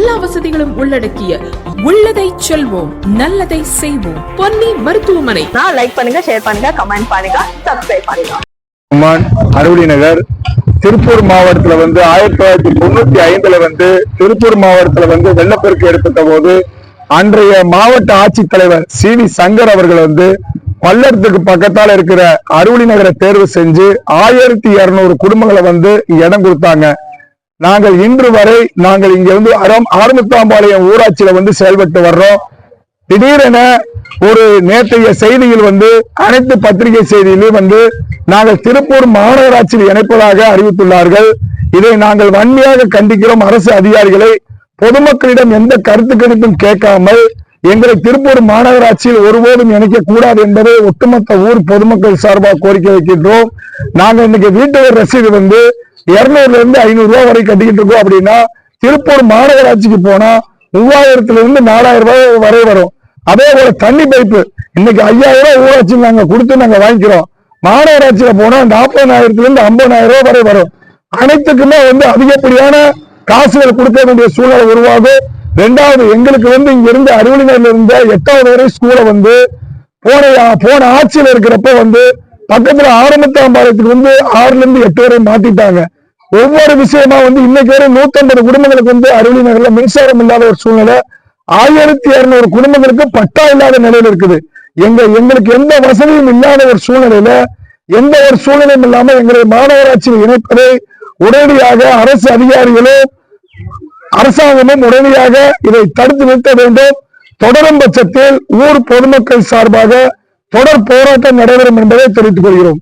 எல்லா வசதிகளும் உள்ளடக்கிய உள்ளதை செல்வோம் நல்லதை செய்வோம். பொன்னி மருத்துவமனை. லைக் பண்ணுங்க ஷேர் பண்ணுங்க கமெண்ட் பண்ணுங்க சப்ஸ்கிரைப் பண்ணுங்க. அறுவடி நகர் திருப்பூர் மாவட்டத்துல வந்து ஆயிரத்தி தொள்ளாயிரத்தி தொண்ணூத்தி ஐந்துல வந்து திருப்பூர் மாவட்டத்துல வந்து வெள்ளப்பெருக்கு ஏற்பட்ட போது அன்றைய மாவட்ட ஆட்சித்தலைவர் சி வி சங்கர் அவர்கள் வந்து பல்லடத்துக்கு பக்கத்தால இருக்கிற அறுவடி நகரை தேர்வு செஞ்சு ஆயிரத்தி இருநூறு குடும்பங்களை வந்து இடம் கொடுத்தாங்க. நாங்கள் இன்று வரை நாங்கள் இங்க வந்து அறம் ஆரம்பத்தாம்பாளையம் ஊராட்சியில வந்து செயல்பட்டு வர்றோம். திடீரென ஒரு நேற்றைய செய்தியில் வந்து அனைத்து பத்திரிகை செய்தியிலும் வந்து நாங்கள் திருப்பூர் மாநகராட்சியில் இணைப்பதாக அறிவித்துள்ளார்கள். இதை நாங்கள் வன்மையாக கண்டிக்கிறோம். அரசு அதிகாரிகளை பொதுமக்களிடம் எந்த கருத்து கணிப்பும் கேட்காமல் எங்களை திருப்பூர் மாநகராட்சியில் ஒருபோதும் இணைக்க கூடாது என்பதை ஒட்டுமொத்த ஊர் பொதுமக்கள் சார்பாக கோரிக்கை வைக்கின்றோம். நாங்கள் இன்னைக்கு வீட்டு ரசீது வந்து இருநூறுல இருந்து ஐநூறு ரூபாய் வரை கட்டிக்கிட்டு இருக்கோம் அப்படின்னா திருப்பூர் மாநகராட்சிக்கு போனா மூவாயிரத்துல இருந்து நாலாயிரம் ரூபாய் வரை வரும். அதே போல தண்ணி பைப்பு. இன்னைக்கு ஐயாயிரம் ரூபாய் ஊராட்சி நாங்க கொடுத்து நாங்க வாங்கிக்கிறோம். மாநகராட்சியில போனா நாற்பதாயிரத்துல இருந்து ஐம்பதாயிரம் ரூபாய் வரை வரும். அனைத்துக்குமே வந்து அதிகப்படியான காசுகள் கொடுக்க வேண்டிய சூழ்நிலை உருவாகும். ரெண்டாவது எங்களுக்கு வந்து இங்க இருந்து அறுவலினர்ல இருந்த எட்டாவது வரை ஸ்கூலை வந்து போன போன ஆட்சியில் இருக்கிறப்ப வந்து பக்கத்துல ஆரம்பத்தாம்பாளையத்துக்கு வந்து ஆறுல இருந்து எட்டு வரை மாத்திட்டாங்க. ஒவ்வொரு விஷயமா வந்து இன்னைக்கு வரை நூத்தம்பது குடும்பங்களுக்கு வந்து அருளி நகர்ல மின்சாரம் இல்லாத ஒரு சூழ்நிலை. ஆயிரத்தி இருநூறு குடும்பங்களுக்கு பட்டா இல்லாத நிலையில இருக்குது. எங்க எங்களுக்கு எந்த வசதியும் இல்லாத ஒரு சூழ்நிலையில எந்த ஒரு சூழ்நிலையும் இல்லாம எங்களை மாநகராட்சியில் இணைப்பதை உடனடியாக அரசு அதிகாரிகளும் அரசாங்கமும் உடனடியாக இதை தடுத்து நிறுத்த வேண்டும். தொடரும் பட்சத்தில் ஊர் பொதுமக்கள் சார்பாக தொடர் போராட்டம் நடைபெறும் என்பதை தெரிவித்துக் கொள்கிறோம்.